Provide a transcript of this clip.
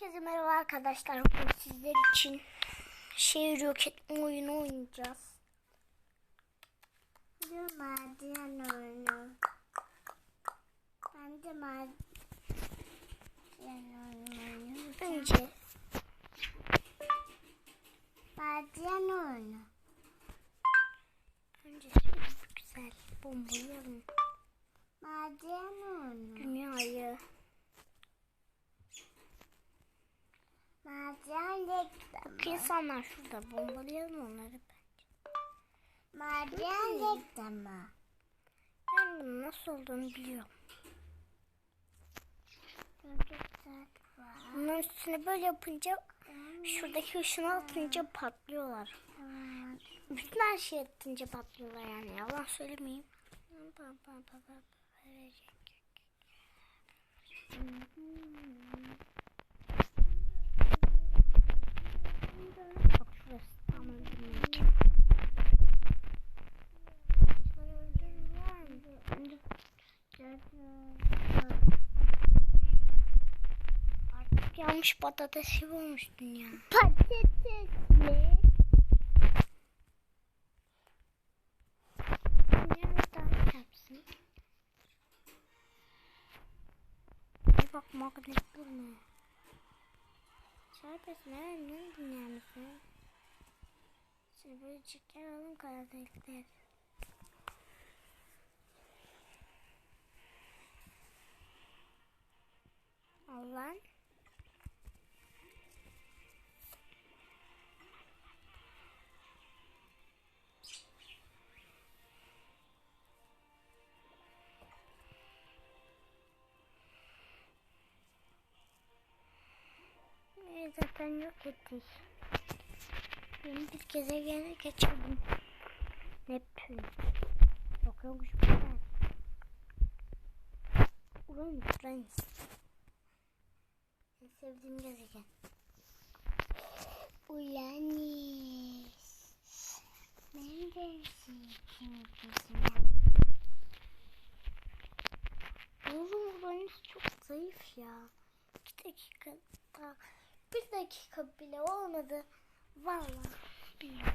Herkese merhaba arkadaşlar. Bugün sizler için şehir yok etme oyunu oynayacağız. Bir maden oyunu. Ben de maden oyunu. Önce Maden oyunu. önce güzel bombalayalım Maden oyunu. dünyayı. Maden reklamı. Bak insanlar şurada bombalayalım onları. Maden reklamı. Ben bunun nasıl olduğunu biliyorum. Bunun üstüne böyle yapınca şuradaki ışını atınca patlıyorlar. Bütün her şey atınca patlıyorlar yani. Yalan söylemeyeyim. Bak Artık yanmış patates gibi olmuş dünya. Yapsın. Bir bak magnet bulma. Serbest ne? Ne dünyamızı? Şimdi böyle çeker alın kara Evet, zaten yok ettik. Yeni bir gezegene geçelim. Neptün. Yok yokmuş bu. Uranüs. En sevdiğim gezegen. Ulanış. Neredesin? Oğlum Uranüs çok zayıf ya. Bir dakika daha. Bir dakika bile olmadı. Vallahi bilmiyorum.